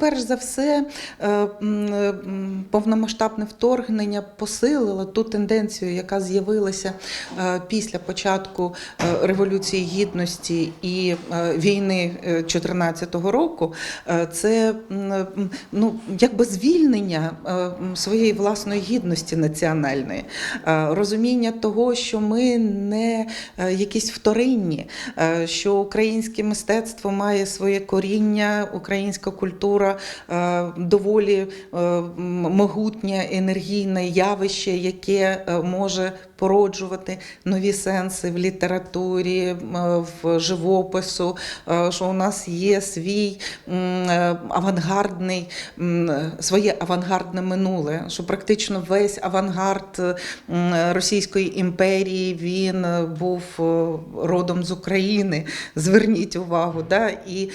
Перш за все, е, е, повномасштабне вторгнення посилило ту тенденцію, яка з'явилася е, після початку Революції Гідності і війни 2014 року. Це ну, якби звільнення своєї власної гідності національної, розуміння того, що ми не якісь вторинні, що українське мистецтво має своє коріння, українська культура е, доволі е, могутнє енергійне явище, яке е, може породжувати нові сенси в літературі, в живопису, що у нас є свій авангардний, своє авангардне минуле, що практично весь авангард Російської імперії він був родом з України. Зверніть увагу, да? і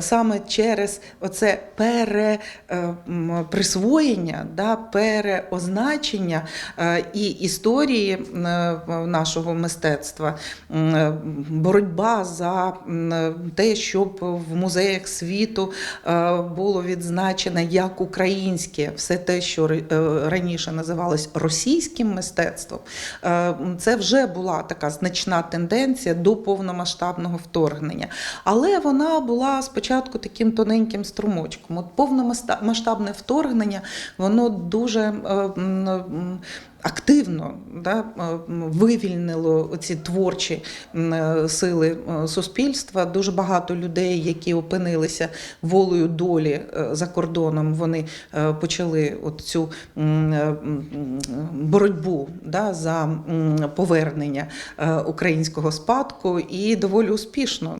саме через оце переприсвоєння, да, переозначення е, і історії е, нашого мистецтва, е, боротьба за те, щоб в музеях світу е, було відзначено як українське, все те, що е, раніше називалось російським мистецтвом, е, це вже була така значна тенденція до повномасштабного вторгнення. Але вона була спочатку таким тоненьким струмочком. От повномасштабне вторгнення, воно дуже е, м, активно да, е, вивільнило ці творчі е, сили е, суспільства. Дуже багато людей, які опинилися волею долі е, за кордоном, вони е, почали от цю е, боротьбу да, за повернення е, українського спадку і доволі успішно.